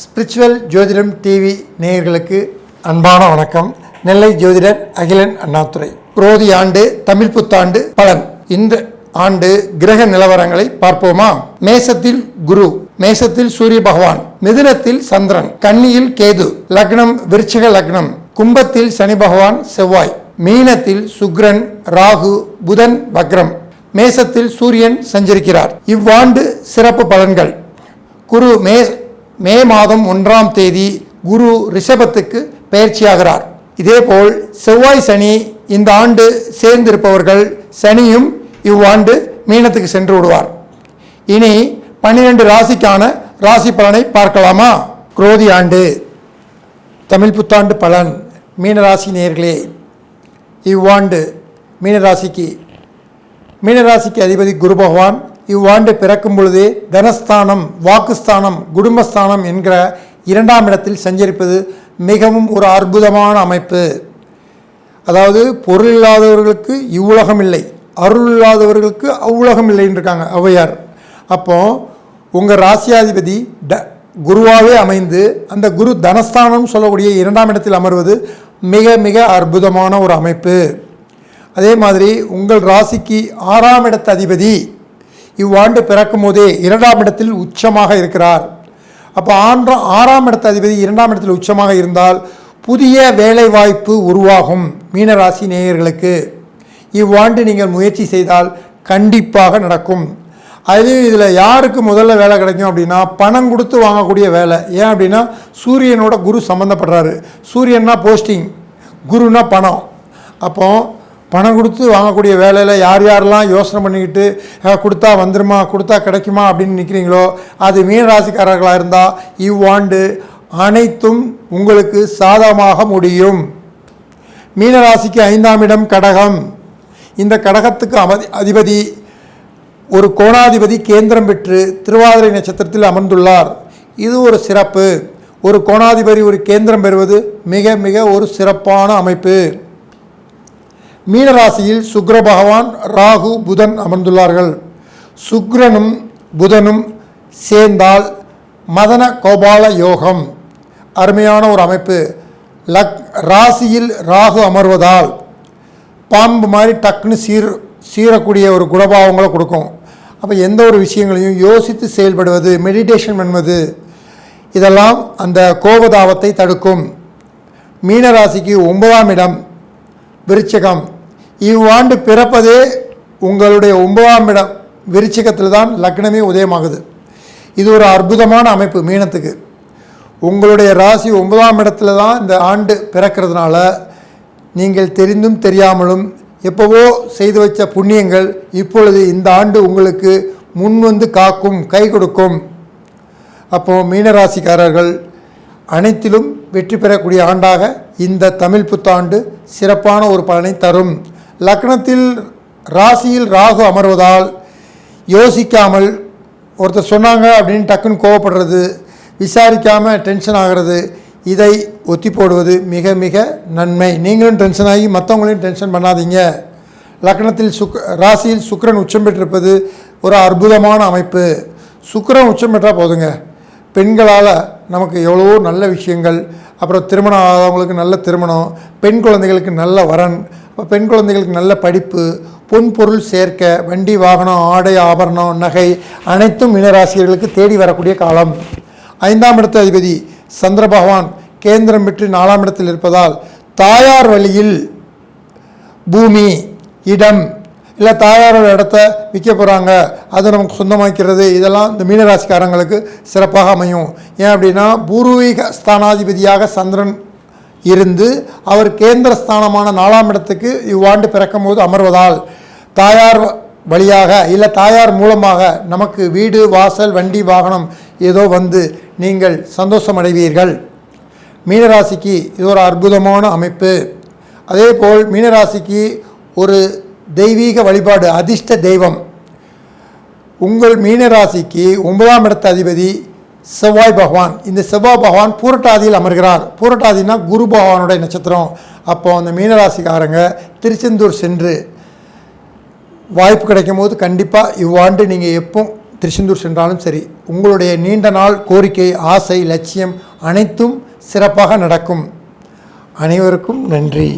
Spiritual ஜோதிடம் TV நேயர்களுக்கு அன்பான வணக்கம். நெல்லை ஜோதிடர் அகிலன் அண்ணாதுரை. குரோதி ஆண்டு தமிழ் புத்தாண்டு பலன். இந்த ஆண்டு கிரக நிலவரங்களை பார்ப்போமா? மேசத்தில் குரு மேசத்தில் சூரிய பகவான் மிதுனத்தில் சந்திரன் கன்னியில் கேது லக்னம் விருச்சிக லக்னம் கும்பத்தில் சனி பகவான் செவ்வாய் மீனத்தில் சுக்ரன் ராகு புதன் வக்ரம். மேசத்தில் சூரியன் சஞ்சரிக்கிறார். இவ்வாண்டு சிறப்பு பலன்கள். குரு மே மே மாதம் ஒன்றாம் தேதி குரு ரிஷபத்துக்கு பயிற்சியாகிறார். இதேபோல் செவ்வாய் சனி இந்த ஆண்டு சேர்ந்திருப்பவர்கள் சனியும் இவ்வாண்டு மீனத்துக்கு சென்று விடுவார். இனி பன்னிரண்டு ராசிக்கான ராசி பலனை பார்க்கலாமா? குரோதி ஆண்டு. தமிழ் புத்தாண்டு பலன். மீனராசி நேர்களே இவ்வாண்டு மீனராசிக்கு மீனராசிக்கு அதிபதி குரு பகவான் இவ்வாண்டு பிறக்கும் பொழுதே தனஸ்தானம் வாக்குஸ்தானம் குடும்பஸ்தானம் என்கிற இரண்டாம் இடத்தில் சஞ்சரிப்பது மிகவும் ஒரு அற்புதமான அமைப்பு. அதாவது பொருள் இல்லாதவர்களுக்கு இவ்வுலகம் இல்லை அருள் இல்லாதவர்களுக்கு அவ்வுலகம் இல்லைன்னு இருக்காங்க ஔவையார். அப்போ உங்கள் ராசியாதிபதி ட குருவாகவே அமைந்து அந்த குரு தனஸ்தானம் சொல்லக்கூடிய இரண்டாம் இடத்தில் அமர்வது மிக மிக அற்புதமான ஒரு அமைப்பு. அதே மாதிரி உங்கள் ராசிக்கு ஆறாம் இடத்து அதிபதி இவ்வாண்டு பிறக்கும் போதே இரண்டாம் இடத்தில் உச்சமாக இருக்கிறார். அப்போ ஆன்றாம் ஆறாம் இடத்து அதிபதி இரண்டாம் இடத்தில் உச்சமாக இருந்தால் புதிய வேலைவாய்ப்பு உருவாகும் மீனராசி நேயர்களுக்கு. இவ்வாண்டு நீங்கள் முயற்சி செய்தால் கண்டிப்பாக நடக்கும். அதுலேயும் இதில் யாருக்கு முதல்ல வேலை கிடைக்கும் அப்படின்னா பணம் கொடுத்து வாங்கக்கூடிய வேலை. ஏன் அப்படின்னா சூரியனோட குரு சம்மந்தப்படுறாரு சூரியன்னா போஸ்டிங் குருன்னா பணம். அப்போது பணம் கொடுத்து வாங்கக்கூடிய வேலையில் யார் யாரெல்லாம் யோசனை பண்ணிக்கிட்டு கொடுத்தா வந்துருமா கொடுத்தா கிடைக்குமா? அப்படின்னு நிற்கிறீங்களோ அது மீனராசிக்காரர்களாக இருந்தால் இவ்வாண்டு அனைத்தும் உங்களுக்கு சாதகமாக முடியும். மீனராசிக்கு ஐந்தாம் இடம் கடகம். இந்த கடகத்துக்கு அமதி அதிபதி ஒரு கோணாதிபதி கேந்திரம் பெற்று திருவாதிரை நட்சத்திரத்தில் அமர்ந்துள்ளார். இது ஒரு சிறப்பு. ஒரு கோணாதிபதி ஒரு கேந்திரம் பெறுவது மிக மிக ஒரு சிறப்பான அமைப்பு. மீனராசியில் சுக்ர பகவான் ராகு புதன் அமர்ந்துள்ளார்கள். சுக்ரனும் புதனும் சேர்ந்தால் மதன கோபால யோகம். அருமையான ஒரு அமைப்பு. லக் ராசியில் ராகு அமர்வதால் பாம்பு மாதிரி டக்குன்னு சீர் சீரக்கூடிய ஒரு குணபாவங்களை கொடுக்கும். அப்போ எந்த ஒரு விஷயங்களையும் யோசித்து செயல்படுவது மெடிடேஷன் பண்ணுவது இதெல்லாம் அந்த கோபதாபத்தை தடுக்கும். மீனராசிக்கு ஒன்பதாம் இடம் விருச்சகம். இவ்வாண்டு பிறப்பதே உங்களுடைய ஒன்பதாம் இடம் விருச்சிகத்தில் தான் லக்னமே உதயமாகுது. இது ஒரு அற்புதமான அமைப்பு மீனத்துக்கு. உங்களுடைய ராசி ஒன்பதாம் இடத்துல தான் இந்த ஆண்டு பிறக்கிறதுனால நீங்கள் தெரிந்தும் தெரியாமலும் எப்போவோ செய்து வச்ச புண்ணியங்கள் இப்பொழுது இந்த ஆண்டு உங்களுக்கு முன் வந்து காக்கும் கை கொடுக்கும். அப்போது மீனராசிக்காரர்கள் அனைத்திலும் வெற்றி பெறக்கூடிய ஆண்டாக இந்த தமிழ் புத்தாண்டு சிறப்பான ஒரு பலனை தரும். லக்னத்தில் ராசியில் ராகு அமர்வதால் யோசிக்காமல் ஒருத்தர் சொன்னாங்க அப்படின்னு டக்குன்னு கோவப்படுறது விசாரிக்காமல் டென்ஷன் ஆகிறது இதை ஒத்தி போடுவது மிக மிக நன்மை. நீங்களும் டென்ஷன் ஆகி மற்றவங்களையும் டென்ஷன் பண்ணாதீங்க. லக்னத்தில் சுக் ராசியில் சுக்கிரன் உச்சம் பெற்றிருப்பது ஒரு அற்புதமான அமைப்பு. சுக்கரன் உச்சம் பெற்றால் போதுங்க. பெண்களால் நமக்கு எவ்வளவோ நல்ல விஷயங்கள் அப்புறம் திருமணம் ஆகாதவங்களுக்கு நல்ல திருமணம் பெண் குழந்தைகளுக்கு நல்ல வரன் பெண் குழந்தைகளுக்கு நல்ல படிப்பு பொன் பொருள் சேர்க்க வண்டி வாகனம் ஆடை ஆபரணம் நகை அனைத்தும் மீனராசிரியர்களுக்கு தேடி வரக்கூடிய காலம். ஐந்தாம் இடத்து அதிபதி சந்திர பகவான் கேந்திரம் பெற்று நாலாம் இடத்தில் இருப்பதால் தாயார் வழியில் பூமி இடம் இல்லை தாயாரோட இடத்த விற்க போகிறாங்க அதை நமக்கு சொந்தமாக்கிறது. இதெல்லாம் இந்த மீனராசிக்காரங்களுக்கு சிறப்பாக அமையும். ஏன் அப்படின்னா பூர்வீக ஸ்தானாதிபதியாக சந்திரன் இருந்து அவர் கேந்திர ஸ்தானமான நாலாம் இடத்துக்கு இவ்வாண்டு பிறக்கும் போது அமர்வதால் தாயார் வழியாக இல்லை தாயார் மூலமாக நமக்கு வீடு வாசல் வண்டி வாகனம் ஏதோ வந்து நீங்கள் சந்தோஷமடைவீர்கள். மீனராசிக்கு இது ஒரு அற்புதமான அமைப்பு. அதேபோல் மீனராசிக்கு ஒரு தெய்வீக வழிபாடு அதிர்ஷ்ட தெய்வம். உங்கள் மீனராசிக்கு ஒன்பதாம் இடத்த அதிபதி செவ்வாய் பகவான். இந்த செவ்வாய் பகவான் பூரட்டாதியில் அமர்கிறார். பூரட்டாதினா குரு பகவானுடைய நட்சத்திரம். அப்போ அந்த மீனராசிக்காரங்க திருச்செந்தூர் சென்று வாய்ப்பு கிடைக்கும் போது கண்டிப்பாக இவ்வாண்டு நீங்கள் எப்போ திருச்செந்தூர் சென்றாலும் சரி உங்களுடைய நீண்ட நாள் கோரிக்கை ஆசை லட்சியம் அனைத்தும் சிறப்பாக நடக்கும். அனைவருக்கும் நன்றி.